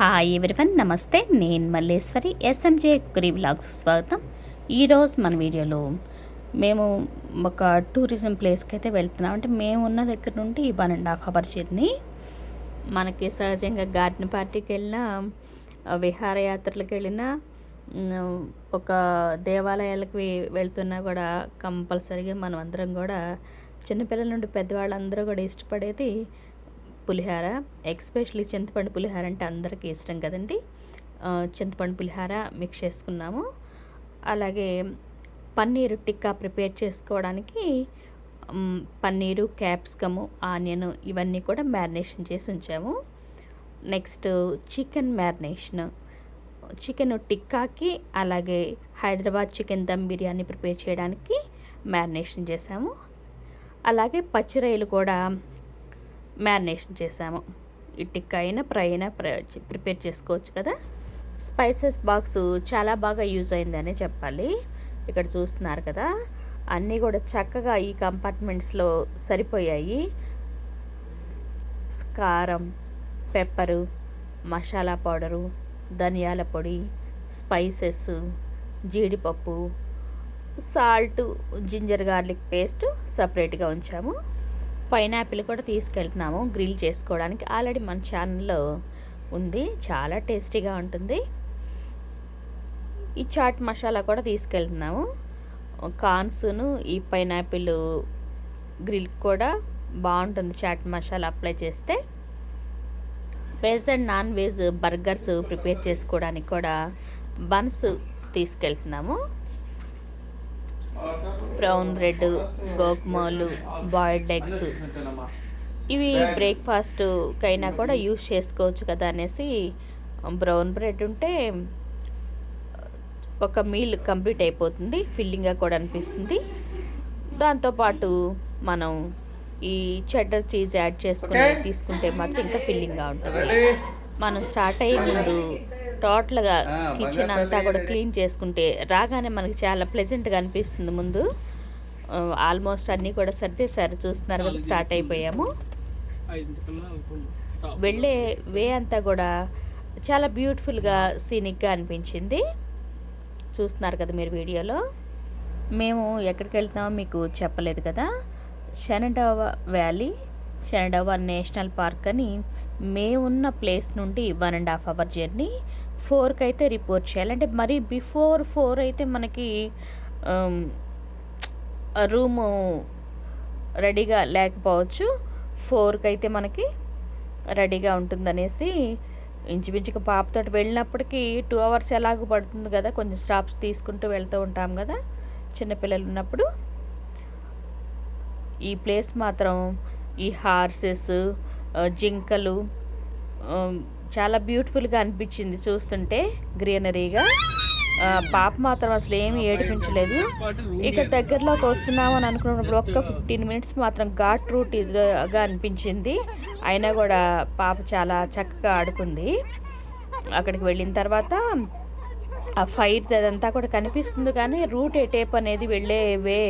Hi everyone నమస్తే. నేను Malleswari SMJ cookery blogs స్వాగతం. ఈరోజు మన వీడియోలో మేము ఒక టూరిజం ప్లేస్కి అయితే వెళ్తున్నాం. అంటే మేము ఉన్న దగ్గర నుండి one and half hour journey మనకి సహజంగా గార్డెన్ పార్టీకి వెళ్ళినా విహారయాత్రలకు వెళ్ళినా ఒక దేవాలయాలకు వెళ్తున్నా కూడా కంపల్సరీగా మనం అందరం కూడా చిన్నపిల్లల నుండి పెద్దవాళ్ళందరూ కూడా ఇష్టపడేది పులిహార ఎక్స్పెషలీ చింతపండు పులిహార అంటే అందరికీ ఇష్టం కదండి. చింతపండు పులిహార మిక్స్ చేసుకున్నాము. అలాగే పన్నీరు టిక్కా ప్రిపేర్ చేసుకోవడానికి పన్నీరు క్యాప్సికము ఆనియన్ ఇవన్నీ కూడా మ్యారినేషన్ చేసి ఉంచాము. Next chicken marination. చికెన్ టిక్కాకి అలాగే హైదరాబాద్ చికెన్ దమ్ బిర్యానీ ప్రిపేర్ చేయడానికి మ్యారినేషన్ చేసాము. అలాగే పచ్చిరొయ్యలు కూడా మ్యారినేషన్ చేసాము ఈ అయినా ఫ్రై అయినా ప్ర- ప్రిపేర్ చేసుకోవచ్చు కదా? స్పైసెస్ బాక్స్ చాలా బాగా యూజ్ అయిందనే చెప్పాలి. ఇక్కడ చూస్తున్నారు కదా అన్నీ కూడా చక్కగా ఈ కంపార్ట్మెంట్స్లో సరిపోయాయి. కారం పెప్పరు మసాలా పౌడరు ధనియాల పొడి స్పైసెస్ జీడిపప్పు సాల్ట్ జింజర్ గార్లిక్ పేస్ట్ సపరేట్గా ఉంచాము. పైనాపిల్ కూడా తీసుకెళ్తున్నాము గ్రిల్ చేసుకోవడానికి. ఆల్రెడీ మన ఛానల్లో ఉంది. చాలా టేస్టీగా ఉంటుంది. ఈ చాట్ మసాలా కూడా తీసుకెళ్తున్నాము. కార్న్స్ను ఈ పైనాపిల్ గ్రిల్ కూడా బాగుంటుంది చాట్ మసాలా అప్లై చేస్తే. Veg and non veg burgers prepare చేసుకోవడానికి కూడా బన్స్ తీసుకెళ్తున్నాము. బ్రౌన్ బ్రెడ్ గోకుమాలు బాయిల్డ్ ఎగ్స్. ఇవి బ్రేక్ఫాస్ట్కైనా కూడా యూస్ చేసుకోవచ్చు కదా అనేసి బ్రౌన్ బ్రెడ్ ఉంటే ఒక మీల్ కంప్లీట్ అయిపోతుంది ఫిల్లింగ్గా కూడా అనిపిస్తుంది. దాంతోపాటు మనం ఈ చెడ్డర్ చీజ్ యాడ్ చేసుకుని తీసుకుంటే మాత్రం ఇంకా ఫిల్లింగ్గా ఉంటుంది. మనం స్టార్ట్ అయ్యే ముందు టోటల్గా కిచెన్ అంతా కూడా క్లీన్ చేసుకుంటే రాగానే మనకి చాలా ప్లెజెంట్గా అనిపిస్తుంది ముందు. ఆల్మోస్ట్ అన్నీ కూడా సర్దేశారు. చూస్తున్నారు కదా స్టార్ట్ అయిపోయాము. వెళ్ళే వే అంతా కూడా చాలా బ్యూటిఫుల్గా సీనిక్గా అనిపించింది. చూస్తున్నారు కదా మీరు వీడియోలో. మేము ఎక్కడికి వెళ్తామో మీకు చెప్పలేదు కదా. Shenandoah valley Shenandoah national park అని మేమున్న ప్లేస్ నుండి one and half hour journey ఫోర్కి అయితే రిపోర్ట్ చేయాలి. అంటే మరి బిఫోర్ ఫోర్ అయితే మనకి రూము రెడీగా లేకపోవచ్చు. ఫోర్కి అయితే మనకి రెడీగా ఉంటుందనేసి ఇంచుమించుగా పాపతో వెళ్ళినప్పటికీ టూ అవర్స్ ఎలాగో పడుతుంది కదా కొంచెం స్టాప్స్ తీసుకుంటూ వెళ్తూ ఉంటాం కదా చిన్నపిల్లలు ఉన్నప్పుడు. ఈ ప్లేస్ మాత్రం ఈ హార్సెస్ జింకలు చాలా బ్యూటిఫుల్గా అనిపించింది చూస్తుంటే గ్రీనరీగా. పాప మాత్రం అసలు ఏమి ఏడిపించలేదు. ఇక్కడ దగ్గరలోకి వస్తున్నామని అనుకున్నప్పుడు ఒక్క ఫిఫ్టీన్ మినిట్స్ మాత్రం ఘాట్ రూట్గా అనిపించింది. అయినా కూడా పాప చాలా చక్కగా ఆడుకుంది. అక్కడికి వెళ్ళిన తర్వాత ఆ ఫైర్ అదంతా కూడా కనిపిస్తుంది కానీ రూట్ ఏ టేప్ అనేది వెళ్ళే వే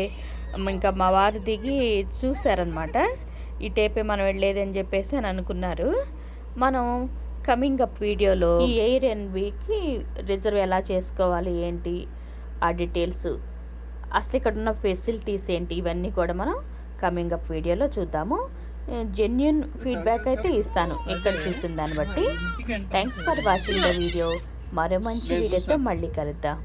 ఇంకా మా వారు దిగి చూసారనమాట ఈ టేపే మనం వెళ్ళేది అని చెప్పేసి అని అనుకున్నారు. మనం కమింగ్ అప్ వీడియోలో ఈ ఎయిర్ ఎన్బికి రిజర్వ్ ఎలా చేసుకోవాలి ఏంటి? ఆ డీటెయిల్స్ అసలు ఇక్కడ ఉన్న ఫెసిలిటీస్ ఏంటి? ఇవన్నీ కూడా మనం కమింగ్ అప్ వీడియోలో చూద్దాము. జెన్యున్ ఫీడ్బ్యాక్ అయితే ఇస్తాను. ఇక్కడ చూసిన దాన్ని బట్టి. Thanks for watching the video మరో మంచి వీడియోతో మళ్ళీ కలుద్దాం.